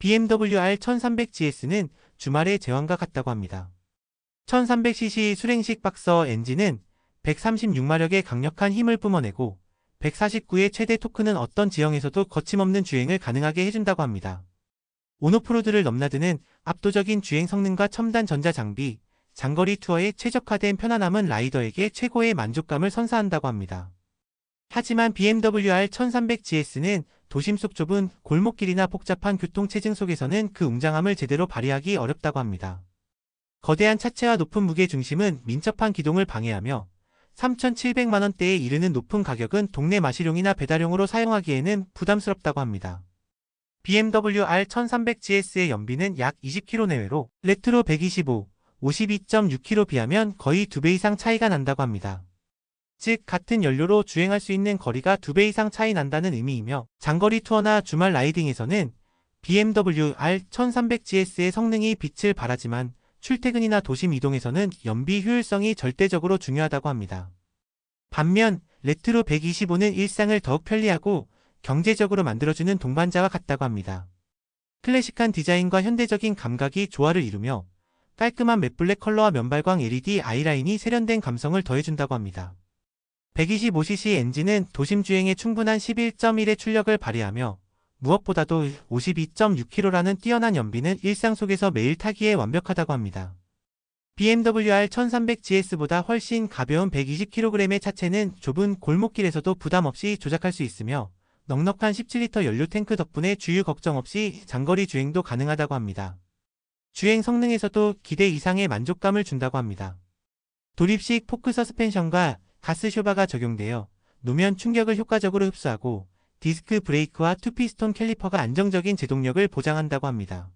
BMW R1300GS는 주말의 제왕과 같다고 합니다. 1300cc 수랭식 박서 엔진은 136마력의 강력한 힘을 뿜어내고 149의 최대 토크는 어떤 지형에서도 거침없는 주행을 가능하게 해준다고 합니다. 온오프로드를 넘나드는 압도적인 주행 성능과 첨단 전자 장비, 장거리 투어에 최적화된 편안함은 라이더에게 최고의 만족감을 선사한다고 합니다. 하지만 BMW R1300GS는 도심 속 좁은 골목길이나 복잡한 교통체증 속에서는 그 웅장함을 제대로 발휘하기 어렵다고 합니다. 거대한 차체와 높은 무게 중심은 민첩한 기동을 방해하며 3,700만원대에 이르는 높은 가격은 동네 마실용이나 배달용으로 사용하기에는 부담스럽다고 합니다. BMW R1300GS의 연비는 약 20km 내외로 레트로 125, 52.6km 비하면 거의 2배 이상 차이가 난다고 합니다. 즉 같은 연료로 주행할 수 있는 거리가 2배 이상 차이 난다는 의미이며 장거리 투어나 주말 라이딩에서는 BMW R1300GS의 성능이 빛을 발하지만 출퇴근이나 도심 이동에서는 연비 효율성이 절대적으로 중요하다고 합니다. 반면 레트로 125는 일상을 더욱 편리하고 경제적으로 만들어주는 동반자와 같다고 합니다. 클래식한 디자인과 현대적인 감각이 조화를 이루며 깔끔한 맷블랙 컬러와 면발광 LED 아이라인이 세련된 감성을 더해준다고 합니다. 125cc 엔진은 도심 주행에 충분한 11.1의 출력을 발휘하며 무엇보다도 52.6km라는 뛰어난 연비는 일상 속에서 매일 타기에 완벽하다고 합니다. BMW R1300GS보다 훨씬 가벼운 120kg의 차체는 좁은 골목길에서도 부담 없이 조작할 수 있으며 넉넉한 17리터 연료 탱크 덕분에 주유 걱정 없이 장거리 주행도 가능하다고 합니다. 주행 성능에서도 기대 이상의 만족감을 준다고 합니다. 도립식 포크 서스펜션과 가스 쇼바가 적용되어 노면 충격을 효과적으로 흡수하고 디스크 브레이크와 투피스톤 캘리퍼가 안정적인 제동력을 보장한다고 합니다.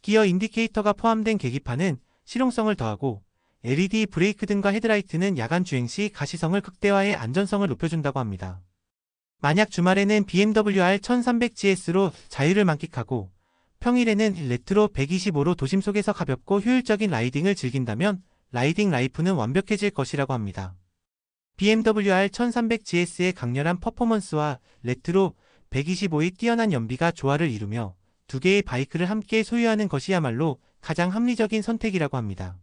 기어 인디케이터가 포함된 계기판은 실용성을 더하고 LED 브레이크 등과 헤드라이트는 야간 주행 시 가시성을 극대화해 안전성을 높여준다고 합니다. 만약 주말에는 BMW R1300GS로 자유를 만끽하고 평일에는 레트로 125로 도심 속에서 가볍고 효율적인 라이딩을 즐긴다면 라이딩 라이프는 완벽해질 것이라고 합니다. BMW R1300GS의 강렬한 퍼포먼스와 레트로 125의 뛰어난 연비가 조화를 이루며 두 개의 바이크를 함께 소유하는 것이야말로 가장 합리적인 선택이라고 합니다.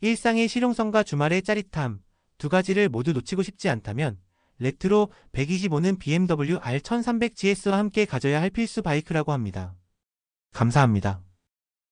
일상의 실용성과 주말의 짜릿함 두 가지를 모두 놓치고 싶지 않다면 레트로 125는 BMW R1300GS와 함께 가져야 할 필수 바이크라고 합니다. 감사합니다.